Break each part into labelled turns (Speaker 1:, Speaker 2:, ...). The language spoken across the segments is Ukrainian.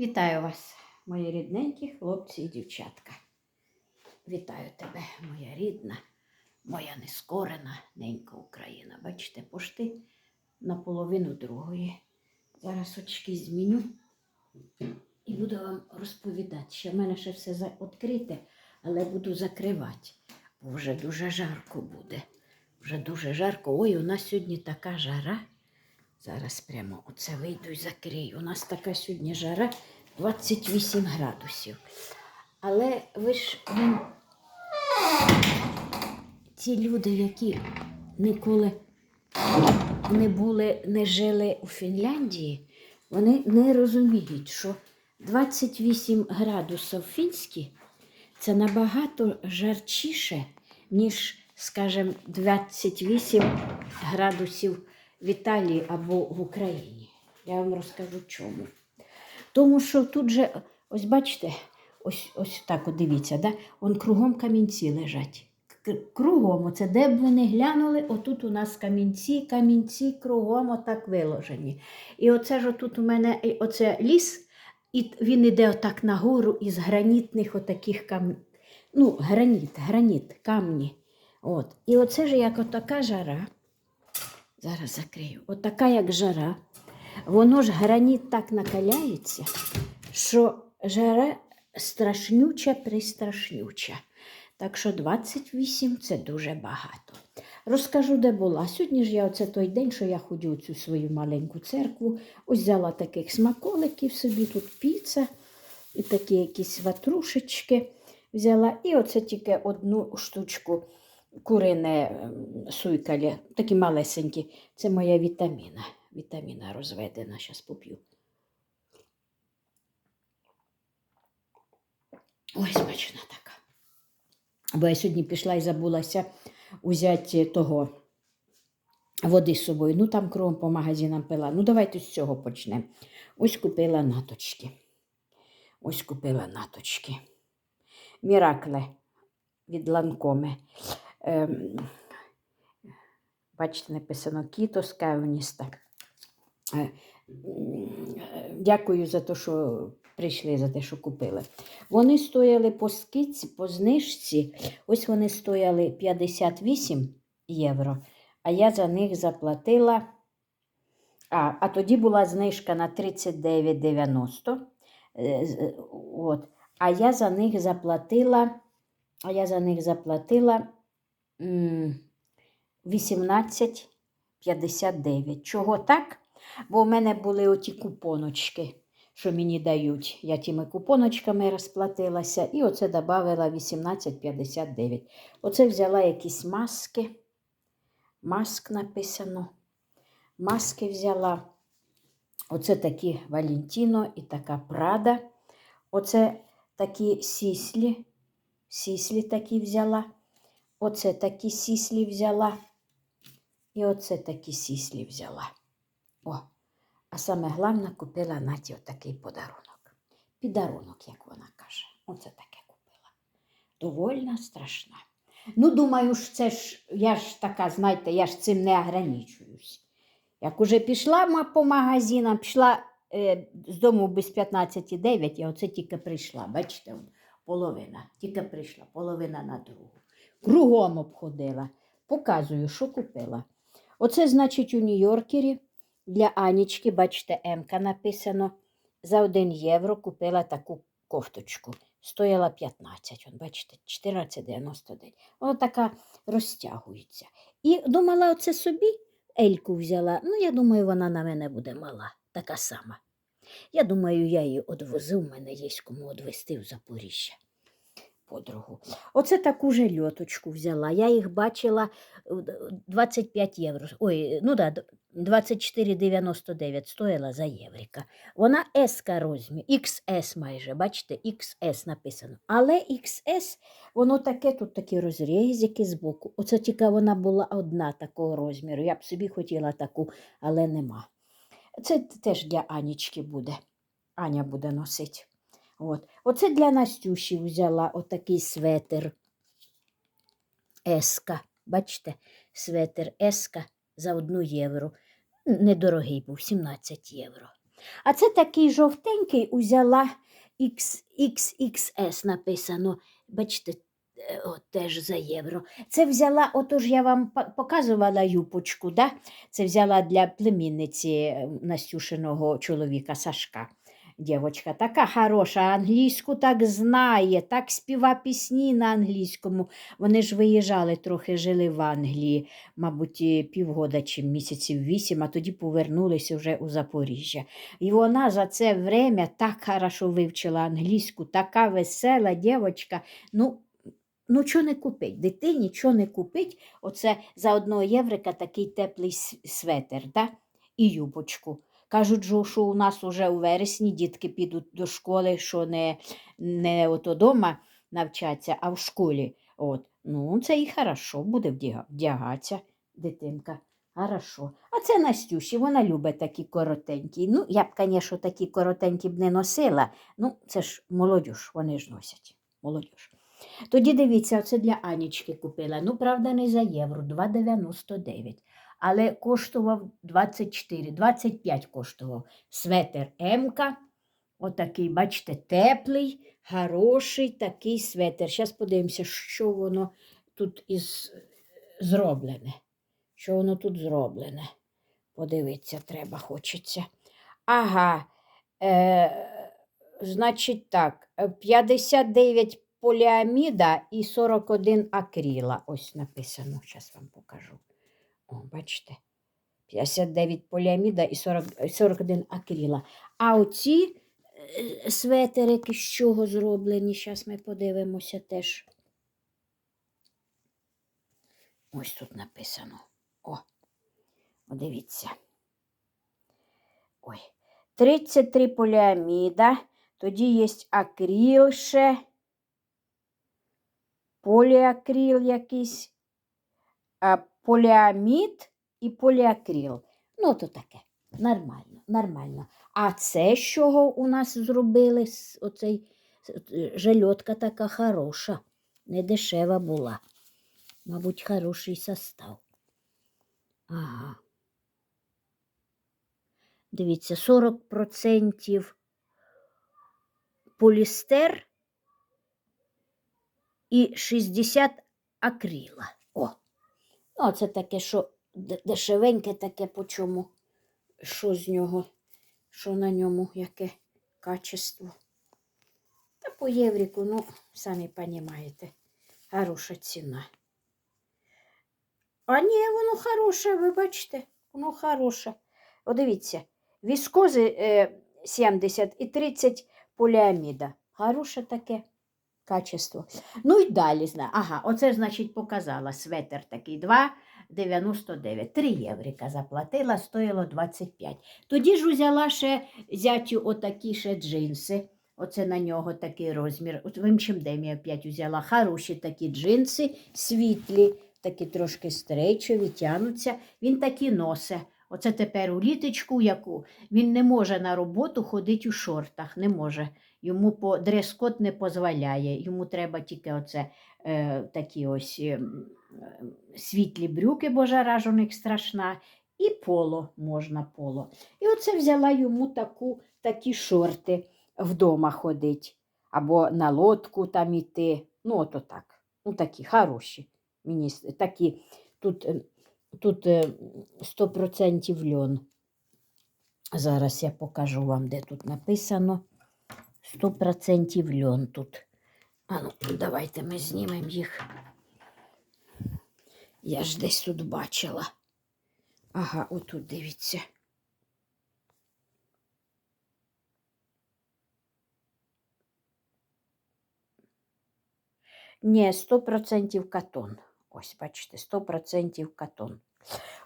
Speaker 1: Вітаю вас, мої рідненькі хлопці і дівчатка. Вітаю тебе, моя рідна, моя нескорена ненька Україна. Бачите, пошти на половину другої. Зараз очки зміню і буду вам розповідати. Ще в мене ще все відкрите, але буду закривати, бо вже дуже жарко буде. Вже дуже жарко. Ой, у нас сьогодні така жара. Зараз прямо оце вийду і закрию. У нас така сьогодні жара 28 градусів. Але ви ж ви... ці люди, які ніколи не були, не жили у Фінляндії, вони не розуміють, що 28 градусів фінські це набагато жарчіше, ніж, скажімо, 28 градусів в Італії або в Україні. Я вам розкажу чому. Тому що тут же, ось бачите, ось, ось так от дивіться, да? он кругом камінці лежать. Кругом, оце де б ви не глянули, отут у нас камінці, камінці кругом отак виложені. І оце ж отут у мене оце ліс, і він іде отак нагору із гранітних отаких кам... Ну, граніт, граніт, камні. От. І оце ж як отака жара. Зараз закрию. Отака як жара. Воно ж граніт так накаляється, що жара страшнюча, пристрашнюча. Так що 28 це дуже багато. Розкажу, де була. Сьогодні ж я оце той день, що я ходю в цю свою маленьку церкву, ось взяла таких смаколиків собі, тут піца і такі якісь ватрушечки взяла. І оце тільки одну штучку курине ем, суйкалі, такі малесенькі. Це моя вітаміна. Вітаміна розведена, зараз поп'ю. Ой, смачна така. Бо я сьогодні пішла і забулася узяти того води з собою. Ну там кругом по магазинам пила. Ну, давайте з цього почнемо. Ось купила наточки. Ось купила наточки. Міракле від ланкоми. Ем, бачите, написано Кіто Скевніста. Е, Дякую за те, що прийшли, за те, що купили. Вони стояли по скидці, по знижці. Ось вони стояли 58 євро, а я за них заплатила. А, а тоді була знижка на 39,90. Е, От. А я за них заплатила, а я за них заплатила 18,59. Чого так? Бо в мене були оті купоночки, що мені дають. Я тими купоночками розплатилася і оце додала 18,59. Оце взяла якісь маски. Маск написано. Маски взяла. Оце такі Валентіно і така Прада. Оце такі сіслі. Сіслі такі взяла. Оце такі сіслі взяла. І оце такі сіслі взяла. О, а саме головне купила Наті отакий подарунок. Підарунок, як вона каже. Оце таке купила. Довольно страшна. Ну, думаю, ж це ж, я ж така, знаєте, я ж цим не ограничуюсь. Як уже пішла по магазинам, пішла е, з дому без 15,9, я оце тільки прийшла. Бачите, половина. Тільки прийшла, половина на другу. Кругом обходила. Показую, що купила. Оце, значить, у Нью-Йоркері для Анічки, бачите, М-ка написано. За 1 євро купила таку кофточку. Стояла 15, от бачите, 14,99. Вона така розтягується. І думала, оце собі Ельку взяла. Ну, я думаю, вона на мене буде мала, така сама. Я думаю, я її одвозив, в мене є кому одвести в Запоріжжя. Подругу. Оце таку же льоточку взяла. Я їх бачила е, 25 євро. Ой, ну да, 24,99 стоїла за єврика. Вона S розмір, XS майже, бачите, XS написано. Але XS, воно таке, тут такі розрізики збоку. Оце тільки вона була одна такого розміру. Я б собі хотіла таку, але нема. Це теж для Анічки буде. Аня буде носити. От. Оце для Настюші взяла отакий светр. Еска. Бачите, светр Еска за одну євро. Недорогий був, 17 євро. А це такий жовтенький узяла XXXS написано. Бачите, е, от теж за євро. Це взяла, отож я вам показувала юпочку, да? це взяла для племінниці Настюшиного чоловіка Сашка. Дівочка така хороша, англійську так знає, так співа пісні на англійському. Вони ж виїжджали трохи, жили в Англії, мабуть, півгода чи місяців вісім, а тоді повернулися вже у Запоріжжя. І вона за це время так хорошо вивчила англійську, така весела дівчинка. Ну, ну чого не купить? Дитині чого не купить? Оце за одного єврика такий теплий светер, да? і юбочку. Кажуть, що- у нас уже у вересні дітки підуть до школи, що не, не ото дома навчаться, а в школі. От. Ну, це і хорошо, буде вдягатися дитинка. Хорошо. А це Настюші, вона любить такі коротенькі. Ну, я б, звісно, такі коротенькі б не носила. Ну, це ж молодіж, вони ж носять. Молодіж. Тоді дивіться, оце для Анічки купила. Ну, правда, не за євро, 2,99. Але коштував 24, 25 коштував. Светер М-ка. Отакий, бачите, теплий, хороший такий светер. Зараз подивимося, що воно тут із зроблене. Що воно тут зроблене? Подивитися треба, хочеться. Ага. Е, значить так, е, 59 поліаміда і 41 акріла. Ось написано, зараз вам покажу. О, бачите? 59 поліаміда і 40, е, 41 акріла. А оці е, светерики з чого зроблені? Зараз ми подивимося теж. Ось тут написано. О, подивіться. Ой. 33 поліаміда. Тоді є акріл ще. Поліакріл якийсь. А поліамід і поліакріл. Ну, то таке. Нормально, нормально. А це з чого у нас зробили? Оцей е, жальотка така хороша. Не дешева була. Мабуть, хороший состав. Ага. Дивіться, 40% полістер і 60 акріла. Ну, це таке, що дешевеньке таке по чому. Що з нього, що на ньому, яке качество. Та по євріку, ну, самі розумієте, хороша ціна. А ні, воно хороше, ви бачите, воно хороше. О, дивіться, віскози е, 70 і 30 поліаміда. Хороше таке качество. Ну і далі, ага, оце, значить, показала светер такий 2,99. 3 єврика заплатила, стоїло 25. Тоді ж взяла ще зятю отакі ще джинси. Оце на нього такий розмір. От в H&M опять взяла хороші такі джинси, світлі, такі трошки стрейчові, тянуться. Він такі носе. Оце тепер у літочку, яку він не може на роботу ходити у шортах, не може. Йому по дрес-код не дозволяє. Йому треба тільки оце е, такі ось е, е, світлі брюки, бо жара ж у них страшна, і поло можна поло. І оце взяла йому таку, такі шорти вдома ходить, або на лодку там іти. Ну, ото так. Ну, такі хороші. Мені такі, тут, е, тут е, 100% льон. Зараз я покажу вам, де тут написано. 100% льон тут. А ну, давайте ми знімемо їх. Я ж десь тут бачила. Ага, отут дивіться. Ні, 100% катон. Ось, бачите, 100% катон.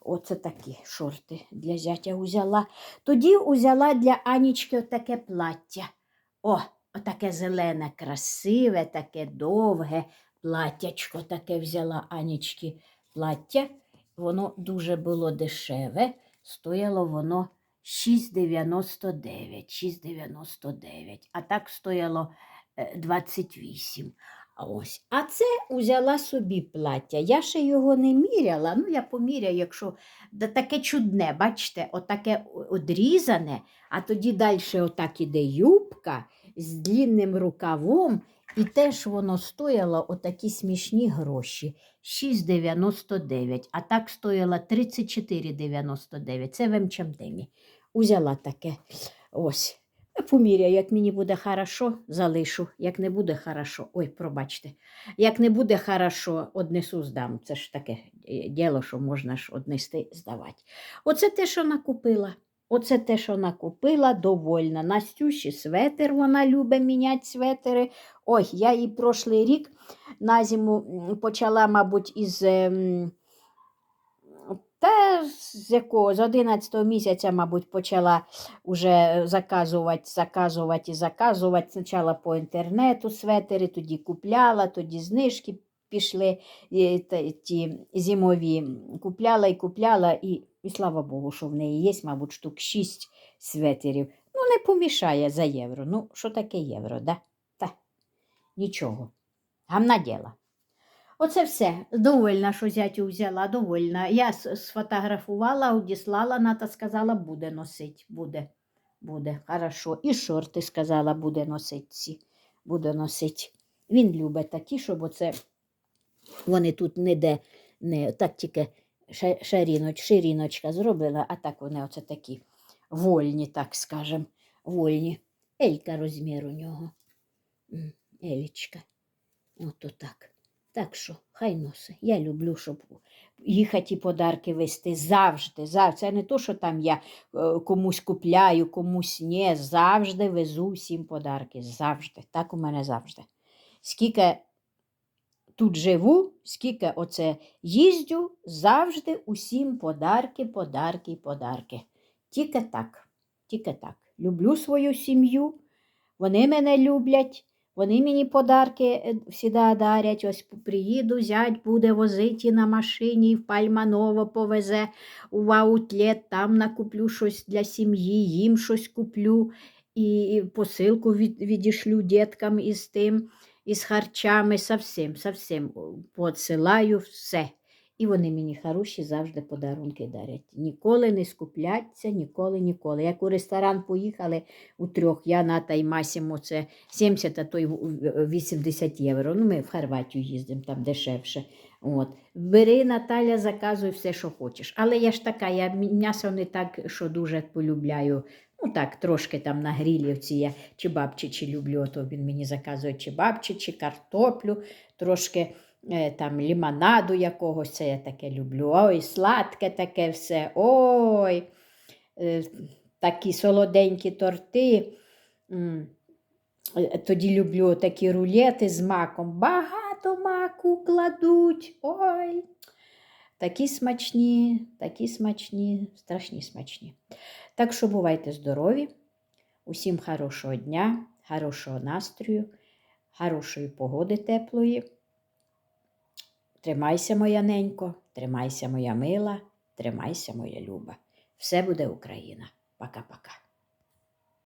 Speaker 1: Оце такі шорти для зятя взяла. Тоді взяла для Анічки таке плаття. О, отаке зелене, красиве, таке довге платтячко таке взяла Анічки плаття. Воно дуже було дешеве. Стояло воно 6,99. 6,99. А так стояло е, 28. Ось. А це узяла собі плаття. Я ще його не міряла. Ну, я поміряю, якщо да, таке чудне, бачите, отаке одрізане, а тоді далі отак іде юбка з длінним рукавом, і теж воно стояло отакі смішні гроші. 6,99, а так стояло 34,99. Це в МЧМДемі. Узяла таке. Ось. Поміряю, як мені буде хорошо, залишу. Як не буде хорошо, ой, пробачте. Як не буде хорошо, однесу здам. Це ж таке е, діло, що можна ж однести здавати. Оце те, що накупила. Оце те, що накупила, довольна. Настюші светер, вона любить міняти светери. Ой, я їй прошлий рік на зиму почала, мабуть, із. Та з якого з 11 місяця, мабуть, почала вже заказувати, заказувати і заказувати. Спочатку по інтернету светери, тоді купляла, тоді знижки пішли і, ті зимові. Купляла і купляла, і, і слава Богу, що в неї є, мабуть, штук 6 светерів. Ну, не помішає за євро. Ну, що таке євро, да? Та нічого. Гамна діла. Оце все. Довольна, що зятю взяла, довольна. Я сфотографувала, одіслала, Ната сказала, буде носить, буде, буде, хорошо. І шорти сказала, буде носить буде носить. Він любить такі, щоб оце вони тут ніде, не, так тільки шаріноч, ширіночка зробила, а так вони оце такі вольні, так скажем, вольні. Елька розмір у нього. Елічка. Ото так. Так що, хай носи. Я люблю, щоб їхати і подарки вести завжди. завжди. Це не то, що там я е, комусь купляю, комусь ні. Завжди везу всім подарки. Завжди. Так у мене завжди. Скільки тут живу, скільки оце їздю, завжди усім подарки, подарки, подарки. Тільки так. Тільки так. Люблю свою сім'ю, вони мене люблять. Вони мені подарки всіда дарять. Ось приїду, зять буде возити на машині, в Пальманово повезе у аутлет, там накуплю щось для сім'ї, їм щось куплю, і посилку від, відішлю діткам із тим, із харчами, совсем, совсем посилаю все. І вони мені хороші завжди подарунки дарять. Ніколи не скупляться, ніколи, ніколи. Як у ресторан поїхали у трьох, я Ната і Масімо, це 70, а то й 80 євро. Ну, ми в Хорватію їздимо, там дешевше. От. Бери, Наталя, заказуй все, що хочеш. Але я ж така, я м'ясо не так, що дуже полюбляю. Ну так, трошки там на грилі ці я чи бабчі, чи люблю, то він мені заказує чи бабчі, чи картоплю, трошки там лімонаду якогось, це я таке люблю. Ой, сладке таке все. Ой, е, такі солоденькі торти. Е, Тоді люблю такі рулети з маком. Багато маку кладуть. Ой. Такі смачні, такі смачні, страшні смачні. Так що бувайте здорові, усім хорошого дня, хорошого настрою, хорошої погоди теплої. Тримайся, моя ненько, тримайся, моя мила, тримайся, моя люба. Все буде Україна. Пока-пока.